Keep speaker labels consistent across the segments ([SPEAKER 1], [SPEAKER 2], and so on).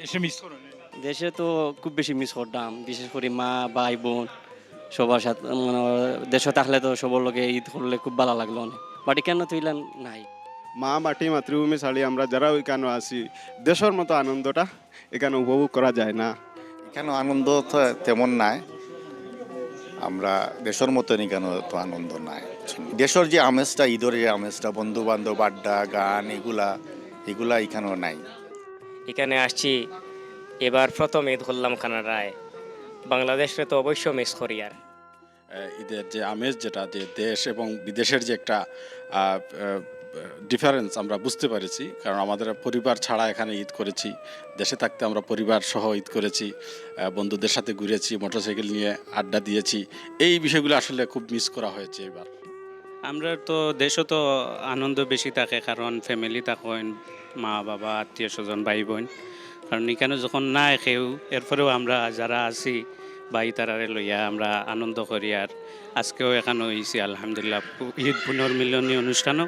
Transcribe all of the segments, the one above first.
[SPEAKER 1] দেশে মিস করেন
[SPEAKER 2] দেশে তো খুব বেশি মিস করতাম বিশেষ করে মা ভাই বোন সবার সাথে মানে দেশে থাকলে তো সবার লোকে ঈদ করলে খুব ভালো লাগল অনেক। বাট কেন তুইলেন নাই?
[SPEAKER 3] মা মাটি মাতৃভূমি ছাড়ি আমরা যারা ওইখানে আছি দেশের মতো আনন্দটা এখানে উপভোগ করা যায় না।
[SPEAKER 4] এখানে আনন্দ তো তেমন নাই। আমরা দেশের মতন এখানে তো আনন্দ নাই। দেশের যে আমেজটা ঈদের যে আমেজটা বন্ধু বান্ধব আড্ডা গান এগুলা এগুলা এখানেও নাই।
[SPEAKER 5] এখানে আসছি। এবার প্রথম ঈদ করলাম কানাডায় বাংলাদেশে তো অবশ্য মিস করি আর।
[SPEAKER 6] ঈদের যে আমেজ, যেটা যে দেশ এবং বিদেশের যে একটা ডিফারেন্স আমরা বুঝতে পেরেছি। কারণ আমাদের পরিবার ছাড়া এখানে ঈদ করেছি। দেশে থাকতে আমরা পরিবার সহ ঈদ করেছি। বন্ধুদের সাথে ঘুরেছি, মোটরসাইকেল নিয়ে আড্ডা দিয়েছি। এই বিষয়গুলো আসলে খুব মিস করা হয়েছে এবার।
[SPEAKER 7] আমরা তো দেশও তো আনন্দ বেশি থাকে কারণ ফ্যামিলি থাকেন মা বাবা আত্মীয় স্বজন ভাই বোন। কারণ এখানে যখন নাই কেউ এরপরেও আমরা যারা আছি ভাই তারারে লইয়া আমরা আনন্দ করি। আর আজকেও এখানে হয়েছি আলহামদুলিল্লাহ। ঈদ পুনর্মিলনী অনুষ্ঠানও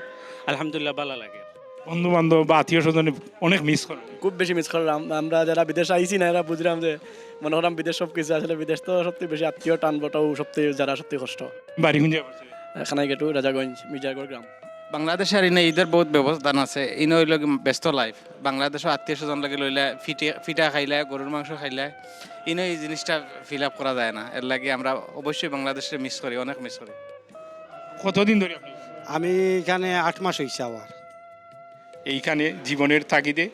[SPEAKER 7] আলহামদুলিল্লাহ ভালো লাগে।
[SPEAKER 1] বন্ধু বান্ধব বা আত্মীয় স্বজন অনেক মিস করে।
[SPEAKER 8] খুব বেশি মিস করলাম। আমরা যারা বিদেশ আইছি না এরা বুঝলাম যে মনে করলাম বিদেশ সব কিছু আসলে বিদেশ তো সবথেকে বেশি আত্মীয় টানবটাও সবথেকে যারা সত্যি কষ্ট।
[SPEAKER 1] বাড়ি গুঞ্জে পড়ছে
[SPEAKER 8] খানাই রাজাগঞ্জ মির্জাগড় গ্রাম
[SPEAKER 9] বাংলাদেশের ইনে ঈদের বহুত ব্যবস্থান আছে। ইনে হইল ব্যস্ত লাইফ বাংলাদেশও আত্মীয় স্বজন লাগে লইলে ফিটে ফিটা খাইলে গরুর মাংস খাইলে ইনে এই জিনিসটা ফিল আপ করা যায় না। এর লাগে আমরা অবশ্যই বাংলাদেশে মিস করি অনেক মিস করি।
[SPEAKER 1] কতদিন ধরে
[SPEAKER 10] আমি এখানে আট মাস হয়েছে আবার।
[SPEAKER 1] এইখানে জীবনের তাগিদে।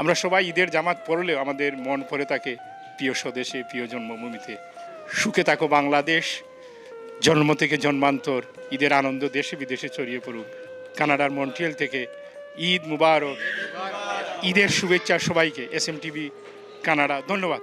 [SPEAKER 1] আমরা সবাই ঈদের জামাত পড়লেও আমাদের মন পড়ে থাকে প্রিয় স্বদেশে প্রিয় জন্মভূমিতে। সুখে থাকো বাংলাদেশ। জন্ম থেকে জন্মান্তর, ঈদের আনন্দ দেশে বিদেশে ছড়িয়ে পড়ুক। কানাডার মন্ট্রিয়াল থেকে ঈদ মুবারক। ঈদের শুভেচ্ছা সবাইকে, এস এম টিভি, কানাডা। ধন্যবাদ।